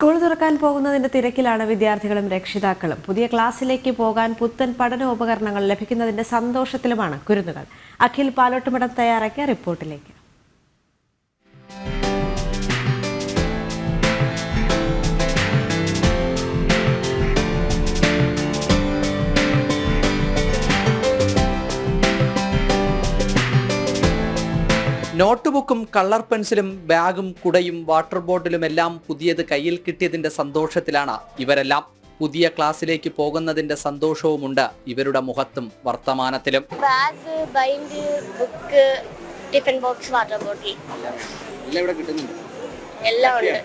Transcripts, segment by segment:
School തുറക്കാൻ പോകുന്നതിന്റെ തിരക്കിലാണ് വിദ്യാർത്ഥികളും രക്ഷിതാക്കളും. പുതിയ ക്ലാസ്സിലേക്ക് പോകാൻ പുത്തൻ പഠനോപകരണങ്ങൾ ലഭിക്കുന്നതിന്റെ സന്തോഷത്തിലുമാണ് കുരുന്നുകൾ. അഖിൽ പാലോട്ടുമടം തയ്യാറാക്കിയ റിപ്പോർട്ടിലേക്ക്. നോട്ട് ബുക്കും കളർ പെൻസിലും ബാഗും കുടയും വാട്ടർ ബോട്ടിലും എല്ലാം പുതിയത് കയ്യിൽ കിട്ടിയതിന്റെ സന്തോഷത്തിലാണ് ഇവരെല്ലാം. പുതിയ ക്ലാസ്സിലേക്ക് പോകുന്നതിന്റെ സന്തോഷവുമുണ്ട് ഇവരുടെ മുഖത്തും വർത്തമാനത്തിലും. Bag bind book tiffin box water bottle. എല്ലാം ഉണ്ട്.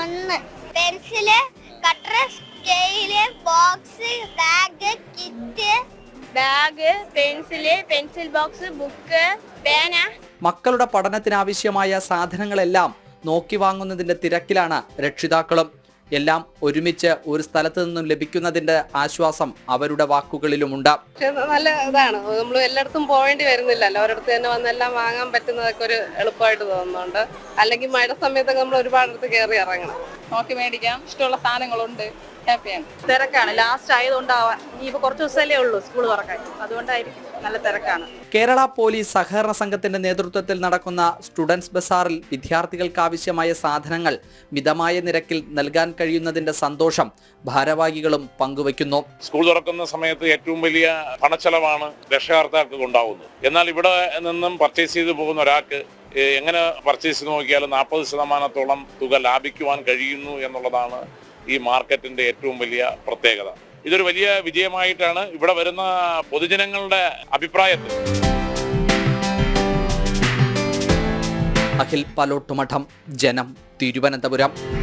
ഒന്ന്. Pencil cutter scale box bag pencil pencil box book പേന. മക്കളുടെ പഠനത്തിനാവശ്യമായ സാധനങ്ങളെല്ലാം നോക്കി വാങ്ങുന്നതിന്റെ തിരക്കിലാണ് രക്ഷിതാക്കളും. എല്ലാം ഒരുമിച്ച് ഒരു സ്ഥലത്ത് നിന്നും ലഭിക്കുന്നതിന്റെ ആശ്വാസം അവരുടെ വാക്കുകളിലുമുണ്ട്. ഉണ്ട് നല്ല ഇതാണ്. നമ്മൾ എല്ലായിടത്തും പോകേണ്ടി വരുന്നില്ലല്ലോ. ഒരിടത്ത് തന്നെ വന്നെല്ലാം വാങ്ങാൻ പറ്റുന്നതൊക്കെ ഒരു എളുപ്പമായിട്ട് തോന്നുന്നുണ്ട്. അല്ലെങ്കിൽ മഴ സമയത്തൊക്കെ നമ്മൾ ഒരുപാട് അടുത്ത് കയറി ഇറങ്ങണം. നോക്കി മേടിക്കാം. ഇഷ്ടമുള്ള സാധനങ്ങളുണ്ട്. ഹാപ്പിയാണ് തിരക്കാണ്. ലാസ്റ്റ് ആയതുകൊണ്ടാവാം. ഇപ്പൊ കുറച്ച് ദിവസമല്ലേ ഉള്ളൂ സ്കൂൾ തുറക്കാൻ. അതുകൊണ്ടായിരിക്കും നല്ല തിരക്കാണ്. കേരള പോലീസ് സഹകരണ സംഘത്തിന്റെ നേതൃത്വത്തിൽ നടക്കുന്ന സ്റ്റുഡൻസ് ബസാറിൽ വിദ്യാർത്ഥികൾക്ക് ആവശ്യമായ സാധനങ്ങൾ മിതമായ നിരക്കിൽ നൽകാൻ കഴിയുന്നതിന്റെ സന്തോഷം ഭാരവാഹികളും പങ്കുവയ്ക്കുന്നു. സ്കൂൾ തുറക്കുന്ന സമയത്ത് ഏറ്റവും വലിയ പണച്ചെലവാണ് രക്ഷകർത്താക്കൾക്ക് ഉണ്ടാവുന്നത്. എന്നാൽ ഇവിടെ നിന്നും പർച്ചേസ് ചെയ്തു പോകുന്ന ഒരാൾക്ക് എങ്ങനെ പർച്ചേസ് നോക്കിയാലും നാൽപ്പത് ശതമാനത്തോളം തുക ലാഭിക്കുവാൻ കഴിയുന്നു എന്നുള്ളതാണ് ഈ മാർക്കറ്റിന്റെ ഏറ്റവും വലിയ പ്രത്യേകത. ഇതൊരു വലിയ വിജയമായിട്ടാണ് ഇവിടെ വരുന്ന പൊതുജനങ്ങളുടെ അഭിപ്രായത്തിൽ. അഖിൽ പലോട്ടുമഠം ജനം തിരുവനന്തപുരം.